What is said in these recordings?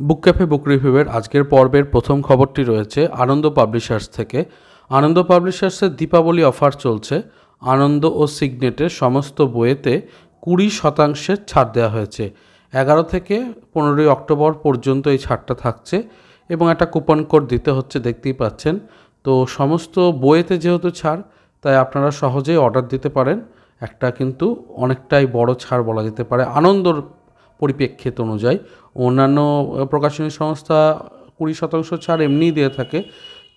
বুক cafe বুক রিভিউয়ের আজকের পর্বের প্রথম খবরটি রয়েছে আনন্দ পাবলিশার্স থেকে। আনন্দ পাবলিশার্সের দীপাবলি অফার চলছে। আনন্দ ও সিগনেটের সমস্ত বইয়েতে কুড়ি শতাংশের ছাড় দেওয়া হয়েছে। এগারো থেকে পনেরোই অক্টোবর পর্যন্ত এই ছাড়টা থাকছে এবং একটা কুপন কোড দিতে হচ্ছে, দেখতেই পাচ্ছেন। তো সমস্ত বইয়েতে যেহেতু ছাড়, তাই আপনারা সহজেই অর্ডার দিতে পারেন। একটা কিন্তু অনেকটাই বড় ছাড় বলা যেতে পারে। আনন্দর পরিপ্রেক্ষিত অনুযায়ী। অন্যান্য প্রকাশনী সংস্থা কুড়ি শতাংশ ছাড় এমনিই দিয়ে থাকে,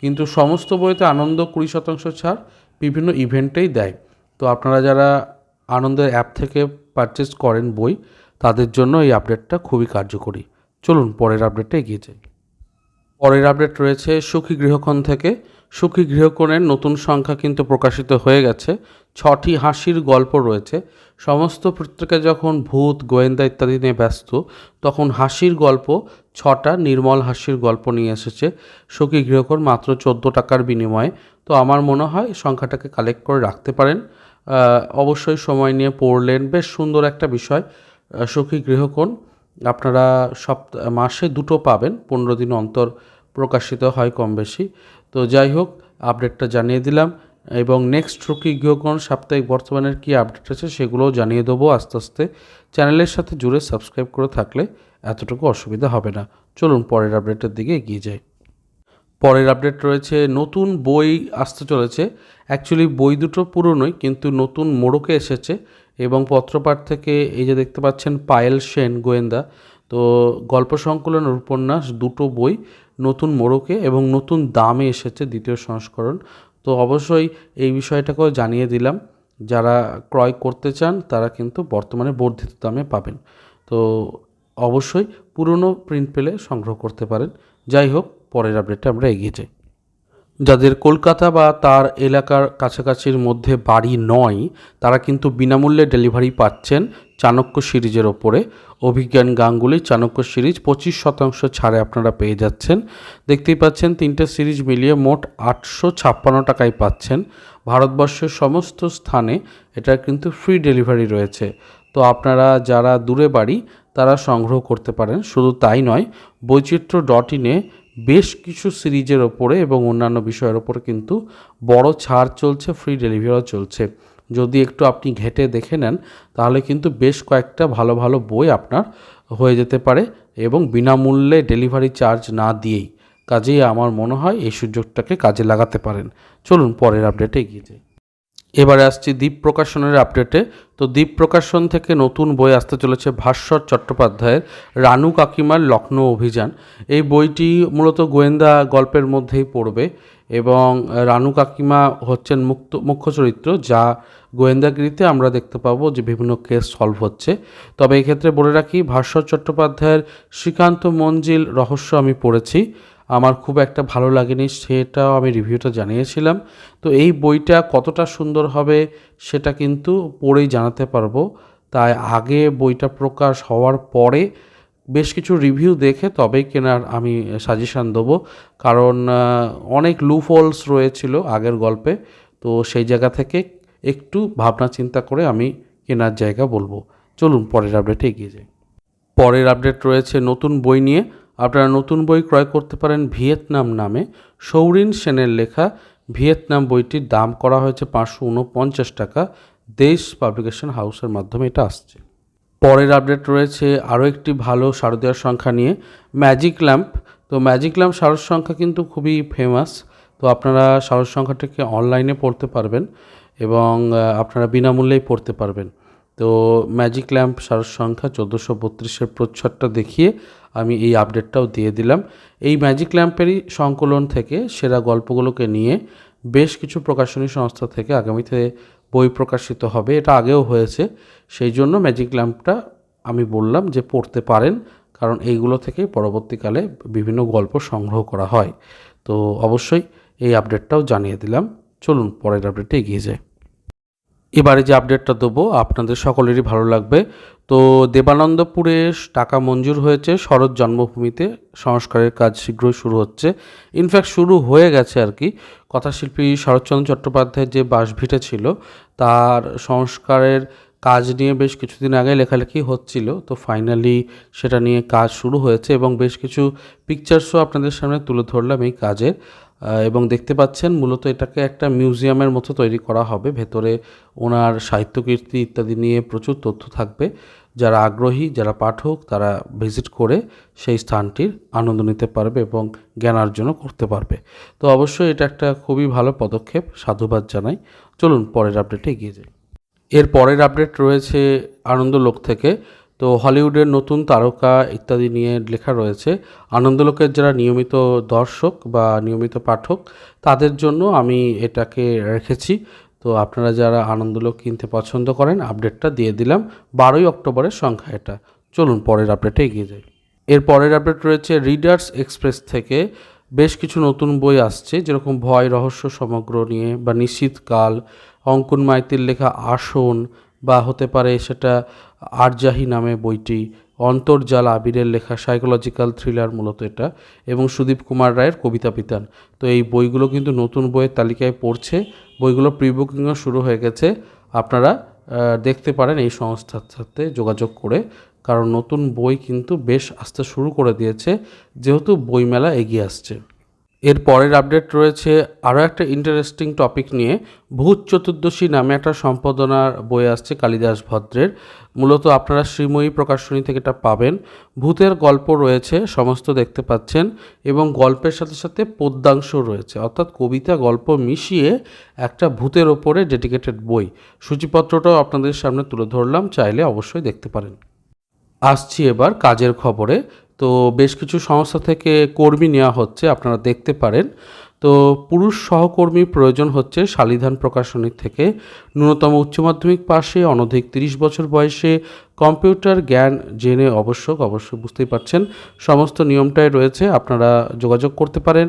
কিন্তু সমস্ত বইতে আনন্দ কুড়ি শতাংশ ছাড় বিভিন্ন ইভেন্টেই দেয়। তো আপনারা যারা আনন্দের অ্যাপ থেকে পারচেস করেন বই, তাদের জন্য এই আপডেটটা খুবই কার্যকরী। চলুন, পরের আপডেটটা এগিয়ে যাই। পরের আপডেট রয়েছে সুখী গৃহকোণ থেকে। সুখী গৃহকোণের নতুন সংখ্যা কিন্তু প্রকাশিত হয়ে গেছে। ছটি হাসির গল্প রয়েছে। সমস্ত পত্রিকা যখন ভূত, গোয়েন্দা ইত্যাদি নিয়ে ব্যস্ত, তখন হাসির গল্প, ছটা নির্মল হাসির গল্প নিয়ে এসেছে। সুখী গৃহকোণ মাত্র চোদ্দ টাকার বিনিময়ে। তো আমার মনে হয় সংখ্যাটাকে কালেক্ট করে রাখতে পারেন। অবশ্যই সময় নিয়ে পড়লেন। বেশ সুন্দর একটা বিষয়। সুখী গৃহকোণ আপনারা সপ্তাহ মাসে দুটো পাবেন। পনেরো দিন অন্তর প্রকাশিত হয় কম বেশি তো যাই হোক আপডেটটা জানিয়ে দিলাম। এবং নেক্সট রুকি গৃহকোণ সাপ্তাহিক বর্তমানের কী আপডেট আছে সেগুলোও জানিয়ে দেবো আস্তে আস্তে। চ্যানেলের সাথে জুড়ে সাবস্ক্রাইব করে থাকলে এতটুকু অসুবিধা হবে না। চলুন পরের আপডেটের দিকে এগিয়ে যাই। পরের আপডেট রয়েছে, নতুন বই আসতে চলেছে। অ্যাকচুয়ালি বই দুটো পুরনোই, কিন্তু নতুন মোড়কে এসেছে। এবং পত্রপাঠ থেকে এই যে দেখতে পাচ্ছেন পায়েল সেন গোয়েন্দা তো গল্প সংকলন উপন্যাস দুটো বই নতুন মোড়কে এবং নতুন দামে এসেছে দ্বিতীয় সংস্করণ। তো অবশ্যই এই বিষয়টাকেও জানিয়ে দিলাম। যারা ক্রয় করতে চান, তারা কিন্তু বর্তমানে বর্ধিত দামে পাবেন। তো অবশ্যই পুরনো প্রিন্ট পেলে সংগ্রহ করতে পারেন। যাই হোক, পরের আপডেটটা আমরা এগিয়ে যাই। যাদের কলকাতা বা তার এলাকার কাছাকাছির মধ্যে বাড়ি নয়, তারা কিন্তু বিনামূল্যে ডেলিভারি পাচ্ছেন চাণক্য সিরিজের ওপরে। অভিজ্ঞান গাঙ্গুলি চাণক্য সিরিজ পঁচিশ শতাংশ ছাড়ে আপনারা পেয়ে যাচ্ছেন। দেখতেই পাচ্ছেন, তিনটে সিরিজ মিলিয়ে মোট আটশো ছাপ্পান্ন টাকায় পাচ্ছেন। ভারতবর্ষের সমস্ত স্থানে এটা কিন্তু ফ্রি ডেলিভারি রয়েছে। তো আপনারা যারা দূরে বাড়ি, তারা সংগ্রহ করতে পারেন। শুধু তাই নয়, বৈচিত্র্য ডট ইনে বেশ কিছু সিরিজের ওপরে এবং অন্যান্য বিষয়ের ওপরে কিন্তু বড় ছাড় চলছে ফ্রি ডেলিভারিও চলছে। যদি একটু আপনি ঘেটে দেখে নেন, তাহলে কিন্তু বেশ কয়েকটা ভালো ভালো বই আপনার হয়ে যেতে পারে এবং বিনামূল্যে ডেলিভারি চার্জ না দিয়েই। কাজেই আমার মনে হয় এই সুযোগটাকে কাজে লাগাতে পারেন। চলুন পরের আপডেটে এগিয়ে যাই। এবারে আসছি দ্বীপ প্রকাশনের আপডেটে। তো দ্বীপ প্রকাশন থেকে নতুন বই আসতে চলেছে ভাস্বর চট্টোপাধ্যায়ের রানু কাকিমার লখনৌ অভিযান। এই বইটি মূলত গোয়েন্দা গল্পের মধ্যেই পড়বে এবং রানু কাকিমা হচ্ছেন মুক্ত, মুখ্য চরিত্র যা গোয়েন্দাগিরিতে আমরা দেখতে পাবো যে বিভিন্ন কেস সলভ হচ্ছে। তবে এই ক্ষেত্রে বলে রাখি, ভাস্বর চট্টোপাধ্যায়ের শ্রীকান্ত মঞ্জিল রহস্য আমি পড়েছি। আমার খুব একটা ভালো লাগেনি, সেটাও আমি রিভিউটা জানিয়েছিলাম। তো এই বইটা কতটা সুন্দর হবে সেটা কিন্তু পড়েই জানাতে পারব। তাই আগে বইটা প্রকাশ হওয়ার পরে বেশ কিছু রিভিউ দেখে তবেই কেনার আমি সাজেশান দেবো। কারণ অনেক লুফলস রয়েছিল আগের গল্পে, তো সেই জায়গা থেকে একটু ভাবনা চিন্তা করে আমি কেনার জায়গা বলব। চলুন পরের আপডেটে এগিয়ে যাই। পরের আপডেট রয়েছে নতুন বই নিয়ে। আপনারা নতুন বই ক্রয় করতে পারেন ভিয়েতনাম নামে। সৌরিন সেনের লেখা ভিয়েতনাম বইটির দাম করা হয়েছে পাঁচশো উনপঞ্চাশ টাকা। দেশ পাবলিকেশন হাউসের মাধ্যমে এটা আসছে। পরের আপডেট রয়েছে আরও একটি ভালো শারদীয়ার সংখ্যা নিয়ে। Magic lamp. তো ম্যাজিক ল্যাম্প শারদ সংখ্যা কিন্তু খুবই ফেমাস। তো আপনারা শারদ সংখ্যাটাকে অনলাইনে পড়তে পারবেন এবং আপনারা বিনামূল্যেই পড়তে পারবেন। তো ম্যাজিক ল্যাম্প শারদ সংখ্যা চোদ্দোশো বত্রিশের প্রচ্ছদটা দেখিয়ে আমি এই আপডেটটাও দিয়ে দিলাম। এই ম্যাজিক ল্যাম্পেরই সংকলন থেকে সেরা গল্পগুলোকে নিয়ে বেশ কিছু প্রকাশনী সংস্থা থেকে আগামীতে বই প্রকাশিত হবে। এটা আগেও হয়েছে। সেই জন্য ম্যাজিক ল্যাম্পটা আমি বললাম যে পড়তে পারেন, কারণ এইগুলো থেকে পরবর্তীকালে বিভিন্ন গল্প সংগ্রহ করা হয়। তো অবশ্যই এই আপডেটটাও জানিয়ে দিলাম। চলুন পরের আপডেটে এগিয়ে যায় এবারে যে আপডেটটা দেবো, আপনাদের সকলেরই ভালো লাগবে। তো দেবানন্দপুরে টাকা মঞ্জুর হয়েছে, শরৎ জন্মভূমিতে সংস্কারের কাজ শীঘ্রই শুরু হচ্ছে। ইনফ্যাক্ট শুরু হয়ে গেছে আর কি। কথাশিল্পী শরৎচন্দ্র চট্টোপাধ্যায়ের যে বাসভিটে ছিল, তার সংস্কারের কাজ নিয়ে বেশ কিছুদিন আগে লেখালেখি হচ্ছিল। তো ফাইনালি সেটা নিয়ে কাজ শুরু হয়েছে এবং বেশ কিছু পিকচার্সও আপনাদের সামনে তুলে ধরলাম এই কাজের। এবং দেখতে পাচ্ছেন মূলত এটাকে একটা মিউজিয়ামের মতো তৈরি করা হবে। ভেতরে ওনার সাহিত্যকীর্তি ইত্যাদি নিয়ে প্রচুর তথ্য থাকবে। যারা আগ্রহী, যারা পাঠক, তারা ভিজিট করে সেই স্থানটির আনন্দ নিতে পারবে এবং জ্ঞানার্জনও করতে পারবে। তো অবশ্যই এটা একটা খুবই ভালো পদক্ষেপ। সাধুবাদ জানাই। চলুন পরের আপডেটে এগিয়ে যাই। এর পরের আপডেট রয়েছে আনন্দলোক থেকে। তো হলিউডের নতুন তারকা ইত্যাদি নিয়ে লেখা রয়েছে। আনন্দলোকের যারা নিয়মিত দর্শক বা নিয়মিত পাঠক, তাদের জন্য আমি এটাকে রেখেছি। তো আপনারা যারা আনন্দলোক কিনতে পছন্দ করেন, আপডেটটা দিয়ে দিলাম। বারোই অক্টোবরের সংখ্যা এটা। চলুন পরের আপডেটে এগিয়ে যাই। এর পরের আপডেট রয়েছে রিডার্স এক্সপ্রেস থেকে। বেশ কিছু নতুন বই আসছে, যেরকম ভয়, রহস্য, সমগ্র নিয়ে বা নিশ্চিতকাল, অঙ্কুন মাইতির লেখা আসন বা হতে পারে সেটা আরজাহি নামে বইটি, অন্তর্জাল আবিরের লেখা সাইকোলজিক্যাল থ্রিলার মূলত এটা, এবং সুদীপ কুমার রায়ের কবিতা পিতান তো এই বইগুলো কিন্তু নতুন বইয়ের তালিকায় পড়ছে বইগুলো প্রি বুকিংও শুরু হয়ে গেছে। আপনারা দেখতে পারেন এই সংস্থার সাথে যোগাযোগ করে, কারণ নতুন বই কিন্তু বেশ আসতে শুরু করে দিয়েছে, যেহেতু বইমেলা এগিয়ে আসছে। এর পরের আপডেট রয়েছে আরও একটা ইন্টারেস্টিং টপিক নিয়ে। ভূত চতুর্দশী নামে একটা সম্পাদনার বই আসছে কালিদাস ভদ্রের। মূলত আপনারা শ্রীময়ী প্রকাশনী থেকে এটা পাবেন। ভূতের গল্প রয়েছে, সমস্ত দেখতে পাচ্ছেন এবং গল্পের সাথে সাথে পদ্যাংশ রয়েছে। অর্থাৎ কবিতা, গল্প মিশিয়ে একটা ভূতের ওপরে ডেডিকেটেড বই। সূচিপত্রটাও আপনাদের সামনে তুলে ধরলাম, চাইলে অবশ্যই দেখতে পারেন। আসছি এবার কাজের খবরে। তো বেশ কিছু সংস্থা থেকে কর্মী নেওয়া হচ্ছে, আপনারা দেখতে পারেন। তো পুরুষ সহকর্মী প্রয়োজন হচ্ছে শালিধান প্রকাশনী থেকে। ন্যূনতম উচ্চ মাধ্যমিক পাশে, অনধিক তিরিশ বছর বয়সে, কম্পিউটার জ্ঞান জেনে আবশ্যক, অবশ্যই বুঝতেই পারছেন। সমস্ত নিয়মটাই রয়েছে, আপনারা যোগাযোগ করতে পারেন।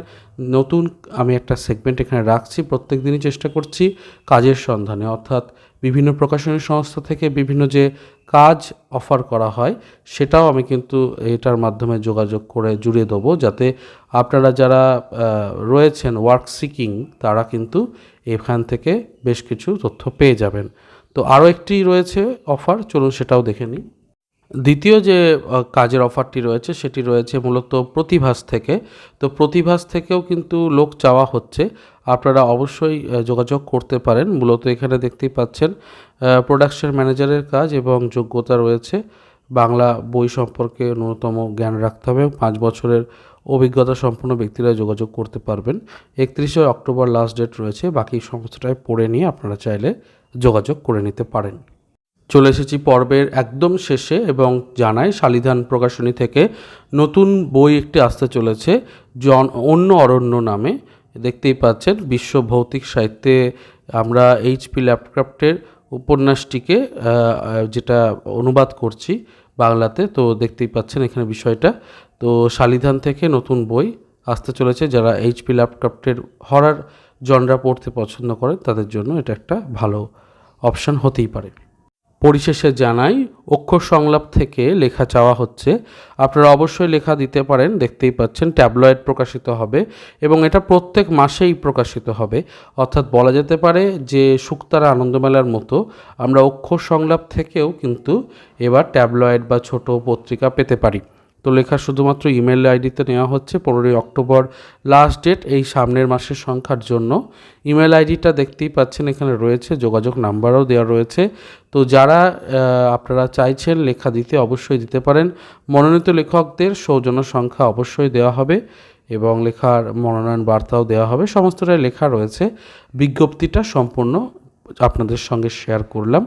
নতুন, আমি একটা সেগমেন্ট এখানে রাখছি প্রত্যেক দিনই চেষ্টা করছি কাজের সন্ধানে। অর্থাৎ বিভিন্ন প্রকাশনী সংস্থা থেকে বিভিন্ন যে কাজ অফার করা হয়, সেটাও আমি কিন্তু এটার মাধ্যমে যোগাযোগ করে জুড়ে দেবো, যাতে আপনারা যারা রয়েছেন ওয়ার্ক সিকিং তারা কিন্তু এখান থেকে বেশ কিছু তথ্য পেয়ে যাবেন। তো আরও একটি রয়েছে অফার চলুন সেটাও দেখে নিই। দ্বিতীয় যে কাজের অফারটি রয়েছে সেটি রয়েছে মূলত প্রতিভাস থেকে। তো প্রতিভাস থেকেও কিন্তু লোক চাওয়া হচ্ছে। আপনারা অবশ্যই যোগাযোগ করতে পারেন। মূলত এখানে দেখতেই পাচ্ছেন প্রোডাকশন ম্যানেজারের কাজ এবং যোগ্যতা রয়েছে। বাংলা বই সম্পর্কে ন্যূনতম জ্ঞান রাখতে হবে পাঁচ বছরের অভিজ্ঞতা সম্পন্ন ব্যক্তিরা যোগাযোগ করতে পারবেন। একত্রিশে অক্টোবর লাস্ট ডেট রয়েছে। বাকি সমস্তটাই পড়ে নিয়ে আপনারা চাইলে যোগাযোগ করে নিতে পারেন। চলে এসেছি পর্বের একদম শেষে এবং জানাই শালিধান প্রকাশনী থেকে নতুন বই একটি আসতে চলেছে, জন, অন্য অরণ্য নামে। দেখতেই পাচ্ছেন, বিশ্ব ভৌতিক সাহিত্যে আমরা এইচপি ল্যাপটপটের উপন্যাসটিকে যেটা অনুবাদ করছি বাংলাতে, তো দেখতেই পাচ্ছেন এখানে বিষয়টা। তো শালিধান থেকে নতুন বই আসতে চলেছে, যারা এইচপি ল্যাপটপটের হরার জনরা পড়তে পছন্দ করেন, তাদের জন্য এটা একটা ভালো অপশন হতেই পারে। পরিশেষে জানাই, অক্ষর সংলাপ থেকে লেখা চাওয়া হচ্ছে। আপনারা অবশ্যই লেখা দিতে পারেন, দেখতেই পাচ্ছেন ট্যাবলয়েড প্রকাশিত হবে এবং এটা প্রত্যেক মাসেই প্রকাশিত হবে। অর্থাৎ বলা যেতে পারে যে, শুক্তারা আনন্দমেলার মতো আমরা অক্ষর সংলাপ থেকেও কিন্তু এবার ট্যাবলয়েড বা ছোট পত্রিকা পেতে পারি। তো লেখা শুধুমাত্র ইমেল আইডিতে নেওয়া হচ্ছে। পনেরোই অক্টোবর লাস্ট ডেট এই সামনের মাসের সংখ্যার জন্য। ইমেল আইডিটা দেখতেই পাচ্ছেন, এখানে রয়েছে, যোগাযোগ নাম্বারও দেওয়া রয়েছে। তো যারা আপনারা চাইছেন লেখা দিতে অবশ্যই দিতে পারেন। মনোনীত লেখকদের সৌজন্য সংখ্যা অবশ্যই দেওয়া হবে এবং লেখার মনোনয়ন বার্তাও দেওয়া হবে। সমস্তটাই লেখা রয়েছে। বিজ্ঞপ্তিটা সম্পূর্ণ আপনাদের সঙ্গে শেয়ার করলাম।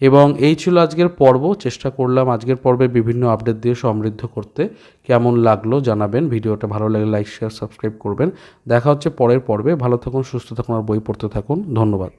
এবং এই ছিল আজকের পর্ব। চেষ্টা করলাম আজকের পর্বে বিভিন্ন আপডেট দিয়ে সমৃদ্ধ করতে। কেমন লাগল জানাবেন। ভিডিওটা ভালো লাগলে লাইক শেয়ার সাবস্ক্রাইব করবেন। দেখা হচ্ছে পরের পর্বে। ভালো থাকুন, সুস্থ থাকুন, আর বই পড়তে থাকুন। ধন্যবাদ।